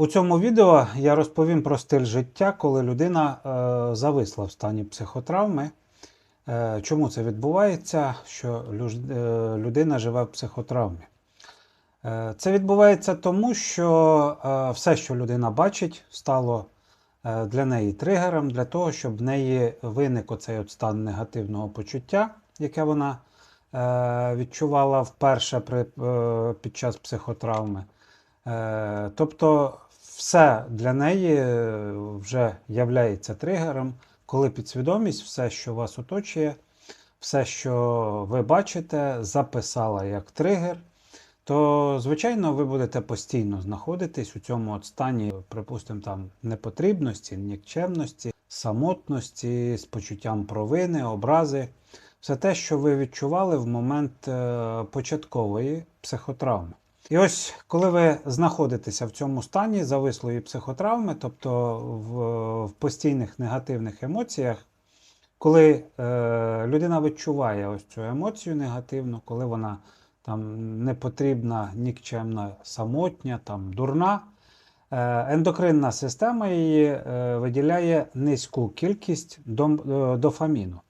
У цьому відео я розповім про стиль життя, коли людина е, зависла в стані психотравми. Е, чому це відбувається, що е, людина живе в психотравмі? Е, це відбувається тому, що е, все, що людина бачить, стало е, для неї тригером для того, щоб в неї виник оцей от стан негативного почуття, яке вона е, відчувала вперше при, е, під час психотравми. Е, Тобто все для неї е, вже являється тригером, коли підсвідомість, все, що вас оточує, все, що ви бачите, записала як тригер, то, звичайно, ви будете постійно знаходитись у цьому стані, припустимо, там непотрібності, нікчемності, самотності, з почуттям провини, образи. Все те, що ви відчували в момент е, початкової психотравми. І ось коли ви знаходитеся в цьому стані завислої психотравми, тобто в, в постійних негативних емоціях, коли е, людина відчуває ось цю емоцію негативну, коли вона там непотрібна, нікчемна, самотня, там дурна, е, ендокринна система її е, виділяє низьку кількість дом, е, дофаміну.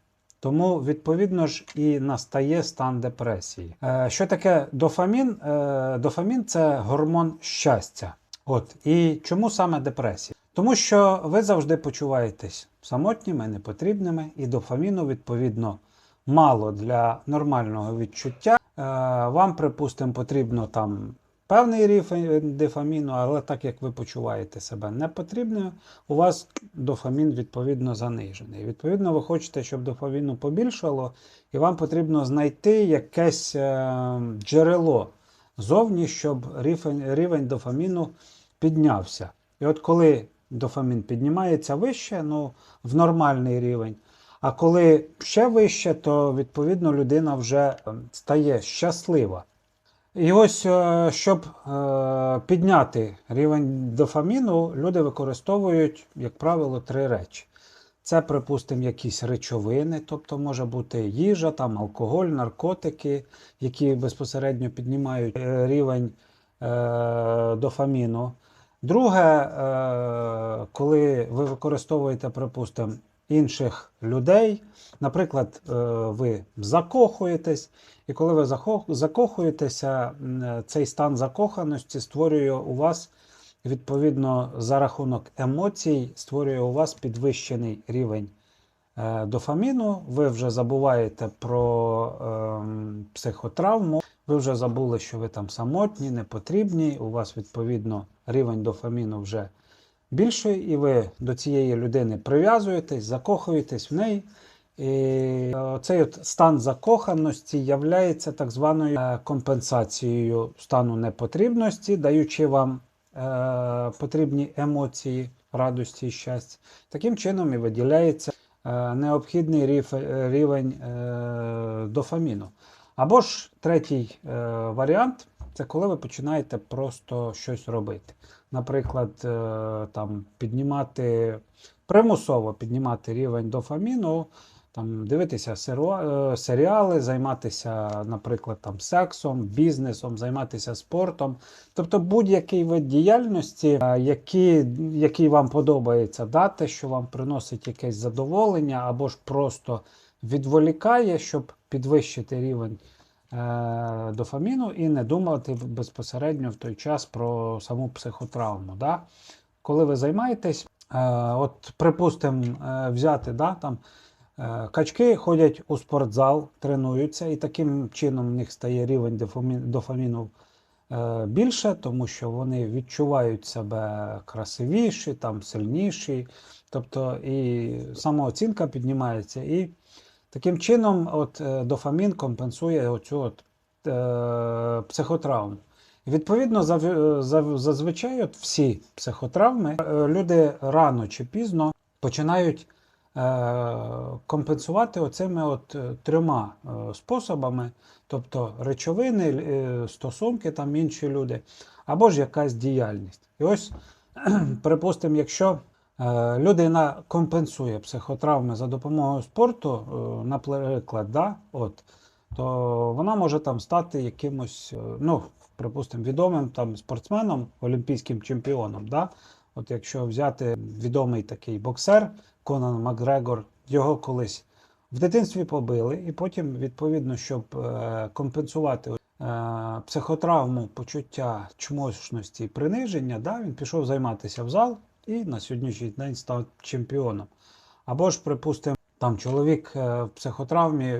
Тому, відповідно ж, і настає стан депресії. Е, Що таке дофамін? Е, Дофамін це гормон щастя. От. І чому саме депресія? Тому що ви завжди почуваєтесь самотніми, непотрібними, і дофаміну, відповідно, мало для нормального відчуття. Е, Вам, припустимо, потрібно там певний рівень дофаміну, але так як ви почуваєте себе непотрібною, у вас дофамін відповідно занижений. Відповідно, ви хочете, щоб дофаміну побільшало, і вам потрібно знайти якесь е, джерело зовні, щоб рівень, рівень дофаміну піднявся. І от коли дофамін піднімається вище, ну, в нормальний рівень, а коли ще вище, то відповідно людина вже е, стає щаслива. І ось, е, щоб е, підняти рівень дофаміну, люди використовують, як правило, три речі. Це, припустимо, якісь речовини, тобто може бути їжа, там, алкоголь, наркотики, які безпосередньо піднімають е, рівень е, дофаміну. Друге, е, коли ви використовуєте, припустимо, інших людей, наприклад, е, ви закохуєтесь, і коли ви закохуєтеся, е, цей стан закоханості створює у вас, відповідно, за рахунок емоцій, створює у вас підвищений рівень е, дофаміну. Ви вже забуваєте про ем, психотравму, ви вже забули, що ви там самотні, непотрібні. У вас, відповідно, рівень дофаміну вже більший, і ви до цієї людини прив'язуєтесь, закохуєтесь в неї. І цей от стан закоханості являється так званою е, компенсацією стану непотрібності, даючи вам е, потрібні емоції радості і щастя. Таким чином і виділяється е, необхідний рів- рівень е, дофаміну. Або ж третій е, варіант це коли ви починаєте просто щось робити. Наприклад, е, там, піднімати примусово піднімати рівень дофаміну, там, дивитися е, серіали, займатися, наприклад, там, сексом, бізнесом, займатися спортом. Тобто будь-який вид діяльності, е, який, який вам подобається дати, що вам приносить якесь задоволення, або ж просто відволікає, щоб підвищити рівень дофаміну і не думати безпосередньо в той час про саму психотравму. Да? Коли ви займаєтесь, е, от припустимо, е, взяти да, там, е, качки ходять у спортзал, тренуються, і таким чином в них стає рівень дофамі- дофаміну е, більше, тому що вони відчувають себе красивіші, там, сильніші, тобто і самооцінка піднімається. І таким чином от, е, дофамін компенсує оцю от, е, психотравму. Відповідно, зав- зазвичай от всі психотравми е, люди рано чи пізно починають е, компенсувати оцими от е, трьома е, способами, тобто речовини, е, стосунки, там інші люди, або ж якась діяльність. І ось, припустимо, якщо е, людина компенсує психотравми за допомогою спорту, е, наприклад, да, от, то вона може там стати якимось, е, ну, припустимо, відомим там спортсменом, олімпійським чемпіоном. Да? От якщо взяти відомий такий боксер Конан Макгрегор, його колись в дитинстві побили, і потім, відповідно, щоб е, компенсувати е, психотравму, почуття чмошності приниження, да, він пішов займатися в зал і на сьогоднішній день став чемпіоном. Або ж, припустимо, там чоловік е, в психотравмі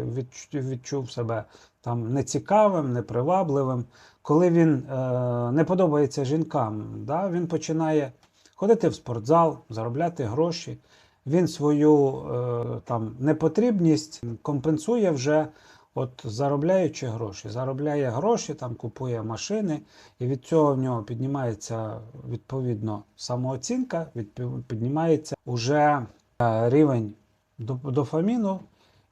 відчув себе там нецікавим, непривабливим. Коли він е, не подобається жінкам, да, він починає ходити в спортзал, заробляти гроші. Він свою е, там непотрібність компенсує вже, от заробляючи гроші. Заробляє гроші, там купує машини, і від цього в нього піднімається відповідно самооцінка, піднімається уже е, рівень дофаміну,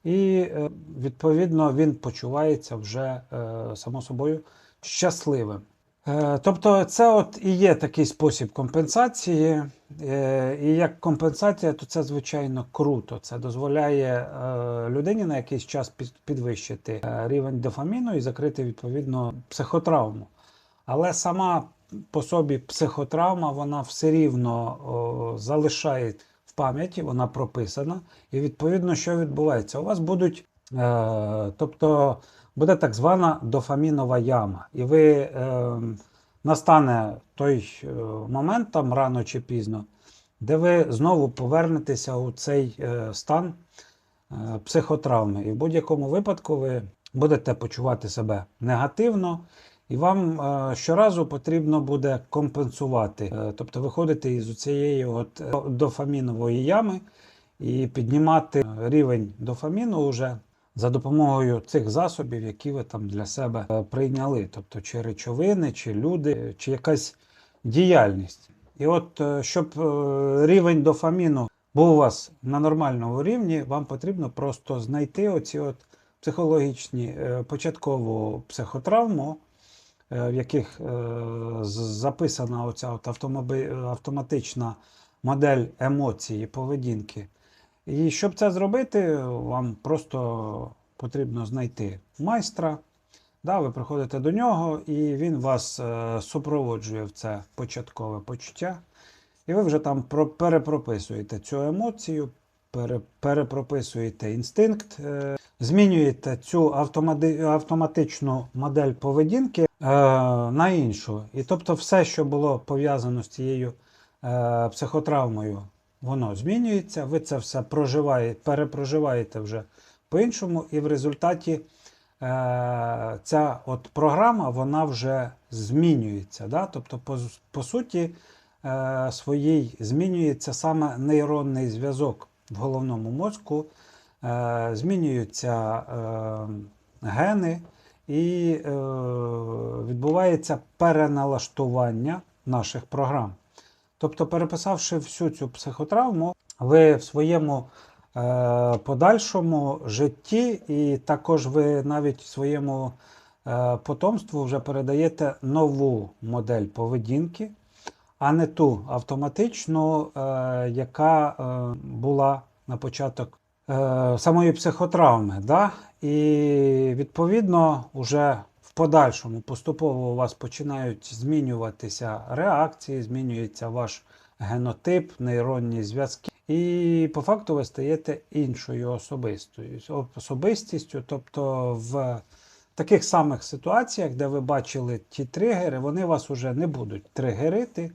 і е, відповідно він почувається вже е, само собою щасливим. Е, Тобто, це от і є такий спосіб компенсації. Е, І як компенсація, то це звичайно круто. Це дозволяє е, людині на якийсь час підвищити рівень дофаміну і закрити відповідно психотравму. Але сама по собі психотравма, вона все рівно о, залишає в пам'яті, вона прописана. І відповідно, що відбувається? У вас будуть, тобто буде так звана дофамінова яма. І ви е, настане той е, момент, там рано чи пізно, де ви знову повернетеся у цей е, стан е, психотравми. І в будь-якому випадку ви будете почувати себе негативно, і вам е, щоразу потрібно буде компенсувати, Е, тобто виходити із цієї от е, дофамінової ями і піднімати рівень дофаміну вже за допомогою цих засобів, які ви там для себе е, прийняли, тобто чи речовини, чи люди, чи якась діяльність. І от е, щоб е, рівень дофаміну був у вас на нормальному рівні, вам потрібно просто знайти оці от психологічні е, початкову психотравму, е, в яких е, записана оця от автоматична модель емоції, поведінки. І щоб це зробити, вам просто потрібно знайти майстра. Да, ви приходите до нього, і він вас е, супроводжує в це початкове почуття. І ви вже там про- перепрописуєте цю емоцію, пере, перепрописуєте інстинкт, е, змінюєте цю автомати, автоматичну модель поведінки е, на іншу. І тобто все, що було пов'язано з цією психотравмою, воно змінюється. Ви це все проживаєте, перепроживаєте вже по-іншому, і в результаті е, ця от програма вона вже змінюється. Да? Тобто, по, по суті, е, своїй змінюється саме нейронний зв'язок в головному мозку, е, змінюються е, гени і е, відбувається переналаштування наших програм. Тобто, переписавши всю цю психотравму, ви в своєму е, подальшому житті, і також ви навіть своєму е, потомству вже передаєте нову модель поведінки, а не ту автоматичну, е, яка е, була на початок е, самої психотравми. Да? І відповідно, вже в подальшому поступово у вас починають змінюватися реакції, змінюється ваш генотип, нейронні зв'язки. І по факту ви стаєте іншою особистою, особистістю. Тобто в таких самих ситуаціях, де ви бачили ті тригери, вони вас вже не будуть тригерити.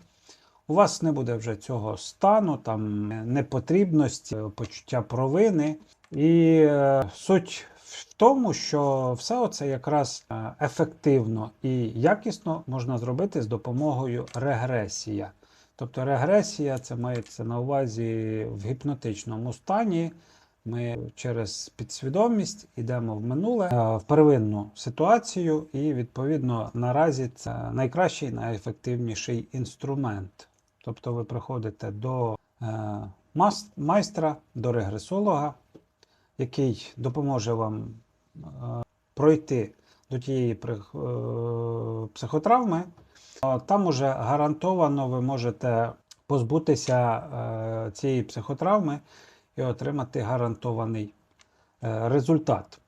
У вас не буде вже цього стану, там непотрібності, почуття провини. І е, суть тому, що все це якраз е, ефективно і якісно можна зробити з допомогою регресія. Тобто регресія це мається на увазі в гіпнотичному стані. Ми через підсвідомість йдемо в минуле, е, в первинну ситуацію, і відповідно наразі це найкращий, найефективніший інструмент. Тобто ви приходите до е, майстра, до регресолога, який допоможе вам пройти до тієї е, психотравми. Там уже гарантовано ви можете позбутися е, цієї психотравми і отримати гарантований е, результат.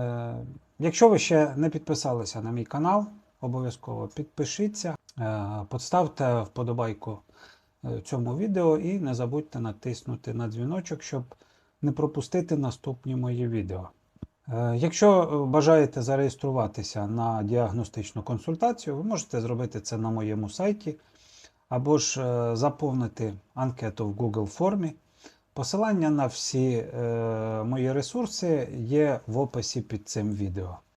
Е, Якщо ви ще не підписалися на мій канал, обов'язково підпишіться, е, поставте вподобайку е, цьому відео і не забудьте натиснути на дзвіночок, щоб не пропустити наступні мої відео. Е, Якщо е, бажаєте зареєструватися на діагностичну консультацію, ви можете зробити це на моєму сайті або ж е, заповнити анкету в Google формі. Посилання на всі мої ресурси є в описі під цим відео.